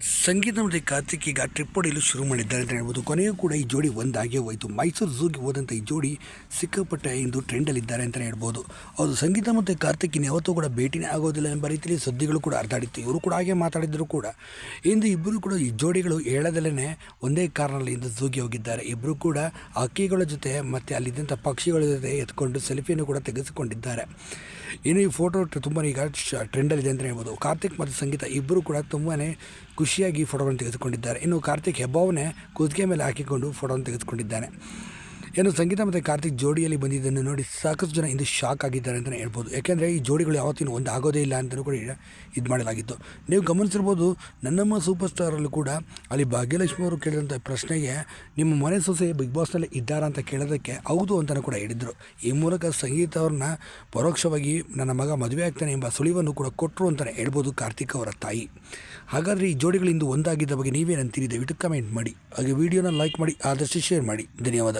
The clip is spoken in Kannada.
works. ಸಂಗೀತ ಮತ್ತು ಕಾರ್ತಿಕ್ ಈಗ ಟ್ರಿಪ್ ಹೊಡೆಯಲು ಶುರು ಮಾಡಿದ್ದಾರೆ ಅಂತ ಹೇಳ್ಬೋದು. ಕೊನೆಯೂ ಕೂಡ ಈ ಜೋಡಿ ಒಂದಾಗೇ ಹೋಯಿತು. ಮೈಸೂರು ಝೂಗೆ ಹೋದಂಥ ಈ ಜೋಡಿ ಸಿಕ್ಕಾಪಟ್ಟೆ ಇಂದು ಟ್ರೆಂಡಲ್ಲಿದ್ದಾರೆ ಅಂತಲೇ ಹೇಳ್ಬೋದು. ಅವರು ಸಂಗೀತ ಮತ್ತು ಕಾರ್ತಿಕ್ ಇನ್ಯಾವತ್ತೂ ಕೂಡ ಭೇಟಿನೇ ಆಗೋದಿಲ್ಲ ಎಂಬ ರೀತಿಯಲ್ಲಿ ಸುದ್ದಿಗಳು ಕೂಡ ಹರಿದಾಡಿತ್ತು ಇವರು ಕೂಡ ಹಾಗೆ ಮಾತಾಡಿದ್ರು ಕೂಡ. ಇಂದು ಇಬ್ಬರು ಕೂಡ ಈ ಜೋಡಿಗಳು ಹೇಳದಲ್ಲೇ ಒಂದೇ ಕಾರ್ನಲ್ಲಿ ಇಂದು ಝೂಗೆ ಹೋಗಿದ್ದಾರೆ. ಇಬ್ಬರು ಕೂಡ ಹಕ್ಕಿಗಳ ಜೊತೆ ಮತ್ತು ಅಲ್ಲಿದ್ದಂಥ ಪಕ್ಷಿಗಳ ಜೊತೆ ಎತ್ಕೊಂಡು ಸೆಲ್ಫಿಯನ್ನು ಕೂಡ ತೆಗೆಸಿಕೊಂಡಿದ್ದಾರೆ. ಇನ್ನು ಈ ಫೋಟೋ ತುಂಬಾ ಈಗ ಟ್ರೆಂಡಲ್ಲಿದೆ ಅಂತಲೇ ಹೇಳ್ಬೋದು. ಕಾರ್ತಿಕ್ ಮತ್ತು ಸಂಗೀತ ಇಬ್ಬರು ಕೂಡ ತುಂಬಾ ಖುಷಿಯಾಗಿ ಫೋಟೋಗಳನ್ನು ತೆಗೆದುಕೊಂಡಿದ್ದಾರೆ. ಇನ್ನು ಕಾರ್ತಿಕ್ ಹೆಬ್ಬಾವನೆ ಕುದುಗೆ ಮೇಲೆ ಹಾಕಿಕೊಂಡು ಫೋಟೋವನ್ನು ತೆಗೆದುಕೊಂಡಿದ್ದಾನೆ. ಇನ್ನು ಸಂಗೀತ ಮತ್ತು ಕಾರ್ತಿಕ್ ಜೋಡಿಯಲ್ಲಿ ಬಂದಿದ್ದನ್ನು ನೋಡಿ ಸಾಕಷ್ಟು ಜನ ಇಂದು ಶಾಕ್ ಆಗಿದ್ದಾರೆ ಅಂತಲೇ ಹೇಳ್ಬೋದು. ಯಾಕೆಂದರೆ ಈ ಜೋಡಿಗಳು ಯಾವತ್ತಿನೂ ಒಂದು ಆಗೋದೇ ಇಲ್ಲ ಅಂತಲೂ ಕೂಡ ಇದು ಮಾಡಲಾಗಿತ್ತು. ನೀವು ಗಮನಿಸಿರ್ಬೋದು, ನನ್ನಮ್ಮ ಸೂಪರ್ ಸ್ಟಾರಲ್ಲೂ ಕೂಡ ಅಲ್ಲಿ ಭಾಗ್ಯಲಕ್ಷ್ಮಿ ಅವರು ಕೇಳಿದಂಥ ಪ್ರಶ್ನೆಗೆ ನಿಮ್ಮ ಮನೆ ಸೊಸೆ ಬಿಗ್ ಬಾಸ್ನಲ್ಲಿ ಇದ್ದಾರಾ ಅಂತ ಕೇಳೋದಕ್ಕೆ ಹೌದು ಅಂತಲೂ ಕೂಡ ಹೇಳಿದರು. ಈ ಮೂಲಕ ಸಂಗೀತ ಅವ್ರನ್ನ ಪರೋಕ್ಷವಾಗಿ ನನ್ನ ಮಗ ಮದುವೆ ಆಗ್ತಾನೆ ಎಂಬ ಸುಳಿವನ್ನು ಕೂಡ ಕೊಟ್ಟರು ಅಂತಲೇ ಹೇಳ್ಬೋದು ಕಾರ್ತಿಕ್ ಅವರ ತಾಯಿ. ಹಾಗಾದರೆ ಈ ಜೋಡಿಗಳು ಇಂದು ಒಂದಾಗಿದ್ದ ಬಗ್ಗೆ ನೀವೇನಂತೀರಿ ದಯವಿಟ್ಟು ಕಮೆಂಟ್ ಮಾಡಿ. ಹಾಗೆ ವಿಡಿಯೋನ ಲೈಕ್ ಮಾಡಿ, ಆದಷ್ಟು ಶೇರ್ ಮಾಡಿ. ಧನ್ಯವಾದ.